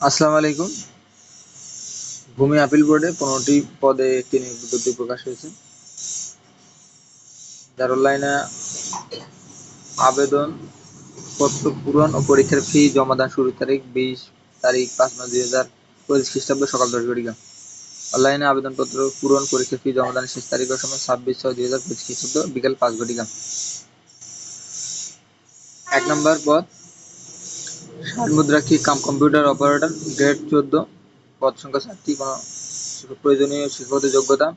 আসসালামু আলাইকুম। ভূমি আপিল বোর্ডে পনেরোটি পদে একটি নিয়োগ প্রকাশ হয়েছে। যার অনলাইনে আবেদন পত্র পূরণ ও পরীক্ষার ফি জমাদান শুরুর তারিখ বিশ তারিখ পাঁচ মাস দুই হাজার পঁচিশ খ্রিস্টাব্দ সকাল দশ ঘটিকা। অনলাইনে আবেদনপত্র পূরণ, পরীক্ষার ফি জমাদানের শেষ তারিখের সময় ছাব্বিশ ছয় দুই হাজার পঁচিশ খ্রিস্টাব্দ বিকেল পাঁচ ঘটিকা। এক নম্বর পদ ষাট মুদ্রাক্ষী কাম কম্পিউটার অপারেটর গ্রেড চোদ্দ, পদ সংখ্যা সাতটি কোনো প্রয়োজনীয় শিক্ষাগত যোগ্যতা,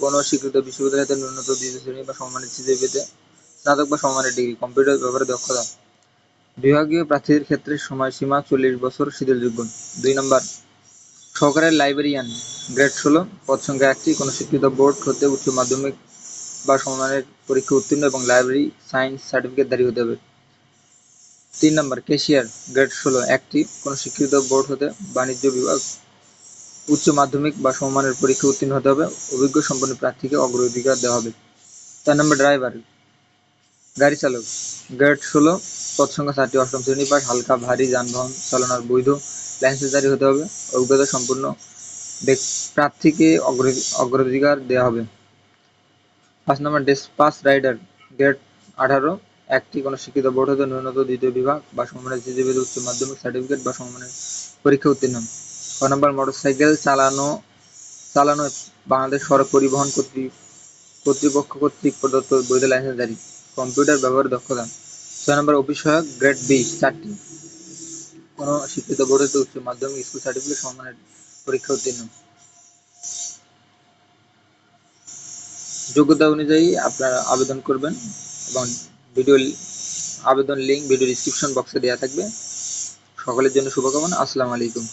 কোনো স্বীকৃত বিশ্ববিদ্যালয়তে ন্যূনতম দ্বিতীয় শ্রেণি বা সমমানের সিজিপিতে স্নাতক বা সমমানের ডিগ্রি কম্পিউটার ব্যবহারে দক্ষতা। বিভাগীয় প্রার্থীদের ক্ষেত্রে সময়সীমা চল্লিশ বছর শিথিলযোগ্য দুই নম্বর, সহকারী লাইব্রেরিয়ান গ্রেড ষোলো, পদ সংখ্যা একটি কোনো স্বীকৃত বোর্ড হতে উচ্চ মাধ্যমিক বা সমমানের পরীক্ষা উত্তীর্ণ এবং লাইব্রেরি সায়েন্স সার্টিফিকেটধারী হতে হবে। তিন নম্বর ক্যাশিয়ার গ্রেড ষোলো, একটি কোনো স্বীকৃত বোর্ড হতে বাণিজ্য বিভাগ, উচ্চ মাধ্যমিক বা সমমানের পরীক্ষা উত্তীর্ণ হতে হবে, অভিজ্ঞ সম্পন্ন প্রার্থীকে অগ্রাধিকার দেওয়া হবে। চার নম্বর, ড্রাইভার, গাড়ি চালক, গ্রেড ষোলো পদ সংখ্যা চারটি অষ্টম শ্রেণি পাস, হালকা, ভারী, যানবাহন চালানোর বৈধ লাইসেন্স জারি হতে হবে, অভিজ্ঞতা সম্পূর্ণ প্রার্থীকে অগ্র- অগ্রাধিকার দেওয়া হবে। পাঁচ নম্বর ডেসপাস রাইডার, গ্রেড আঠারো একটি কোনো শিক্ষিত বোর্ড হতে ন্যূনতম দ্বিতীয় বিভাগ বা সমমানের জিজিবিতে উচ্চ মাধ্যমিক সার্টিফিকেট বা সমমানের পরীক্ষা উত্তীর্ণ ছ নম্বর, মোটরসাইকেল চালানো চালানো বাংলাদেশ সড়ক পরিবহন কর্তৃপক্ষ কর্তৃক প্রদত্ত বৈধ লাইসেন্স জারি কম্পিউটার ব্যবহার দক্ষতা। ছয় নম্বর অফিস সহায়ক গ্রেড বি চারটি। কোনো শিক্ষিত বোর্ড হতে উচ্চ মাধ্যমিক স্কুল সার্টিফিকেট সমমানের পরীক্ষা উত্তীর্ণ যোগ্যতা অনুযায়ী আপনারা আবেদন করবেন এবং ভিডিও আবেদন লিঙ্ক ভিডিও ডিসক্রিপশন বক্সে দেওয়া থাকবে। সকলের জন্য শুভকামনা। আসসালামু আলাইকুম।